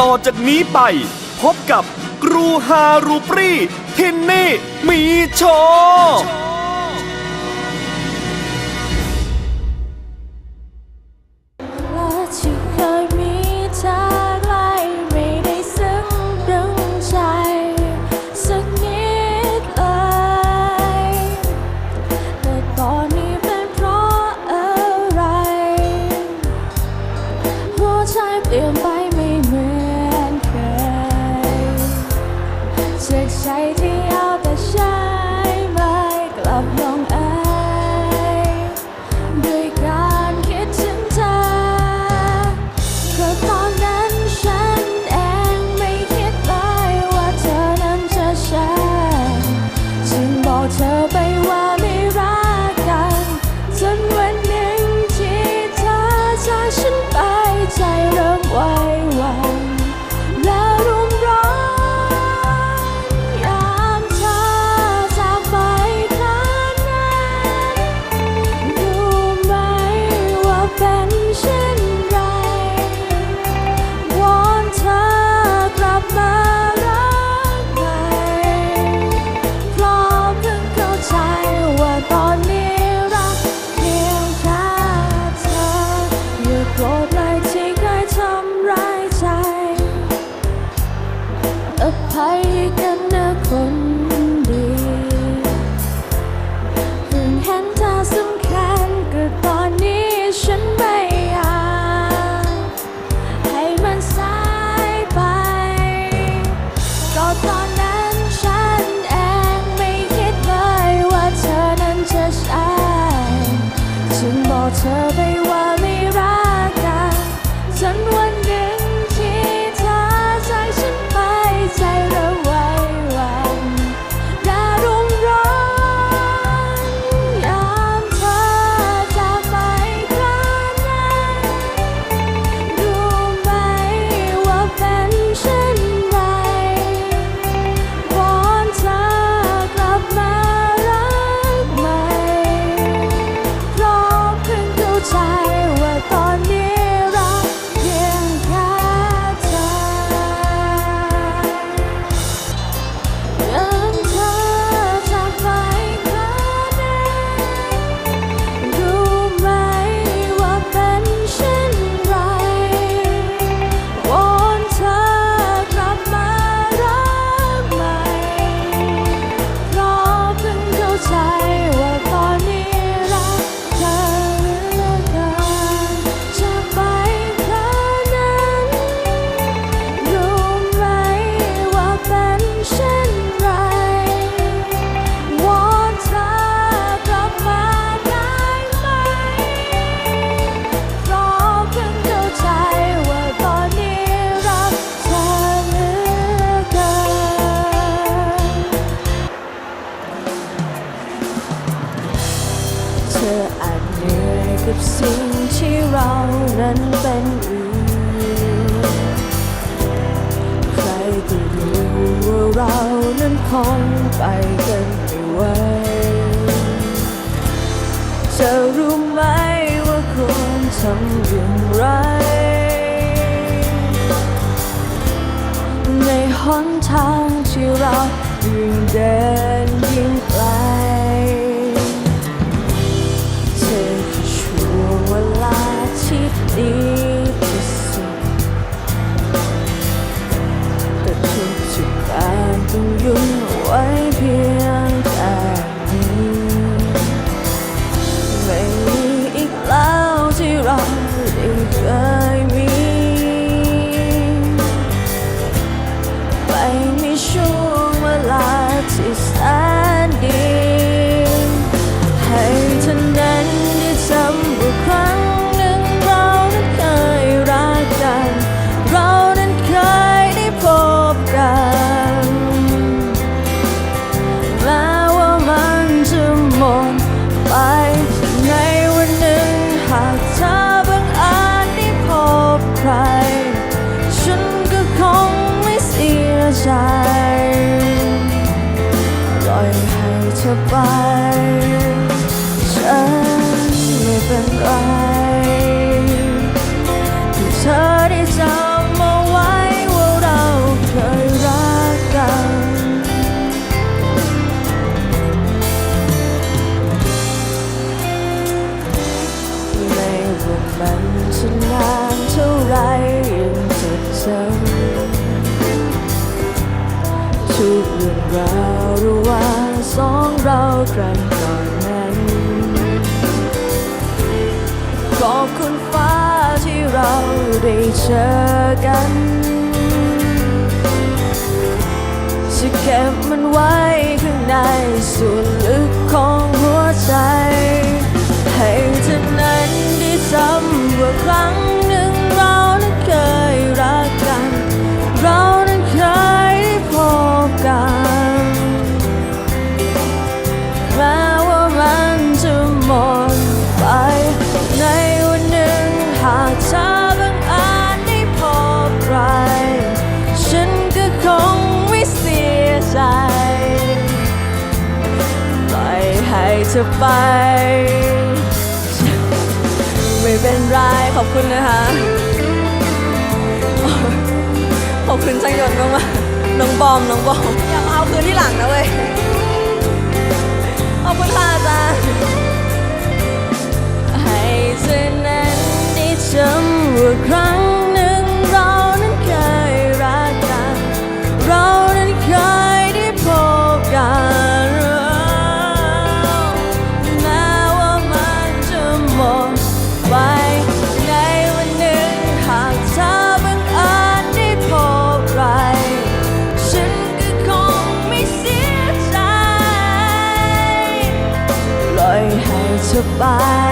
ต่อจากนี้ไป พบกับครูฮารูปรีทินนี่มีโชว์ เธอไปว่า ภัยกันนะคน นั้นเป็นอีกใครจะรู้ว่าเรานั้นคงไปกันไม่ไหวจะรู้ไหมว่าคนทำอย่างไร ในหนทางที่เรายิ่งเดินยิ่ง อย่างไรที่เธอได้จำเอาไว้ว่าเราเคยรักกัน ไม่ว่ามันจะนานเท่าไรยังจะจำทุกเรื่องราวระหว่างสองเราครั้ง ขอบคุณฟ้าที่เราได้เจอกันจะเก็บมันไว้ข้างในส่ ธอไป ไม่เป็นไร ขอบคุณนะคะ ขอบคุณช่างยนต์มากน้องบอม น้องบอม อย่ามาเอาคืนที่หลังนะเว้ย ขอบคุณค่ะอาจารย์ให้เธอนั้นได้จำว่าคร Bye.